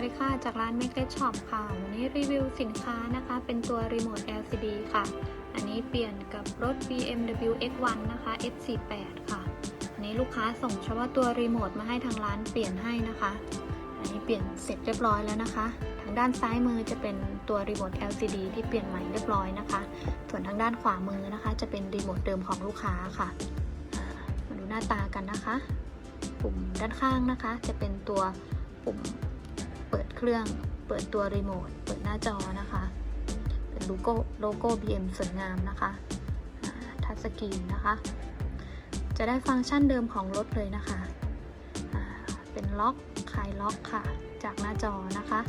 วัสดีค่ะจากร้าน Make Red Shop ค่ะ วันนี้รีวิวสินค้านะคะ เป็นตัวรีโมท LCD ค่ะ อันนี้เปลี่ยนกับรถ BMW X1 นะคะ X48 ค่ะ อันนี้ลูกค้าส่งเฉพาะตัวรีโมทมาให้ทางร้านเปลี่ยนให้นะคะ อันนี้เปลี่ยนเสร็จเรียบร้อยแล้วนะคะ ทางด้านซ้ายมือจะเป็นตัวรีโมท LCD ที่เปลี่ยนใหม่เรียบร้อยนะคะ ส่วนทางด้านขวามือนะคะ จะเป็นรีโมทเดิมของลูกค้าค่ะมาดูหน้าตากันนะคะ ปุ่มด้านข้างนะคะ จะเป็นตัวปุ่ม เปิดเครื่อง เปิดตัวรีโมท เปิดหน้าจอนะคะ เป็นโลโก้โลโก้ BM สวยงามนะคะทัชสกรีนนะคะ จะได้ฟังก์ชันเดิมของรถเลยนะคะ เป็นล็อกคลายล็อกค่ะ จากหน้าจอนะคะ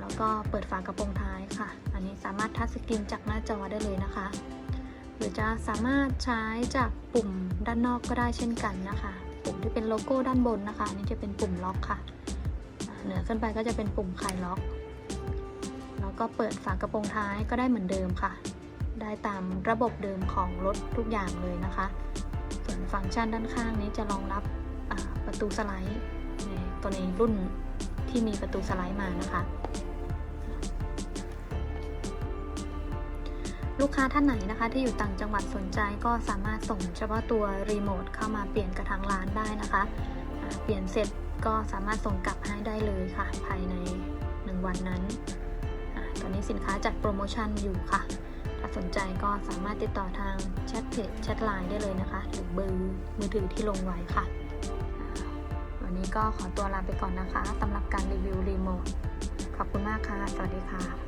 แล้วก็เปิดฝากระโปรงท้ายค่ะ อันนี้สามารถทัชสกรีนจากหน้าจอได้เลยนะคะ หรือจะสามารถใช้จากปุ่มด้านนอกก็ได้เช่นกันนะคะ ปุ่มที่เป็นโลโก้ด้านบนนะคะอันนี่จะเป็นปุ่มล็อกค่ะ เหนือขึ้นไปก็จะเป็นปุ่มคลายล็อก แล้วก็เปิดฝากระโปรงท้ายก็ได้เหมือนเดิมค่ะ ได้ตามระบบเดิมของรถทุกอย่างเลยนะคะ ส่วนฟังก์ชันด้านข้างนี้จะรองรับประตูสไลด์ในตัวในรุ่นที่มีประตูสไลด์มานะคะ ลูกค้าท่านไหนนะคะที่อยู่ต่างจังหวัดสนใจก็สามารถส่งเฉพาะตัวรีโมทเข้ามาเปลี่ยนกับทางร้านได้นะคะ เปลี่ยนเสร็จ ก็สามารถส่งกลับให้ได้เลยค่ะ ภายใน 1 วันนั้นอตอนนี้สินค้าจัดโปรโมชั่นอยู่ค่ะ ถ้าสนใจก็สามารถติดต่อทางแชทเพจแชทไลน์ได้เลยนะคะ หรือเบอร์มือถือที่ลงไว้ค่ะ วันนี้ก็ขอตัวลาไปก่อนนะคะสำหรับการรีวิวรีโมท ขอบคุณมากค่ะ สวัสดีค่ะ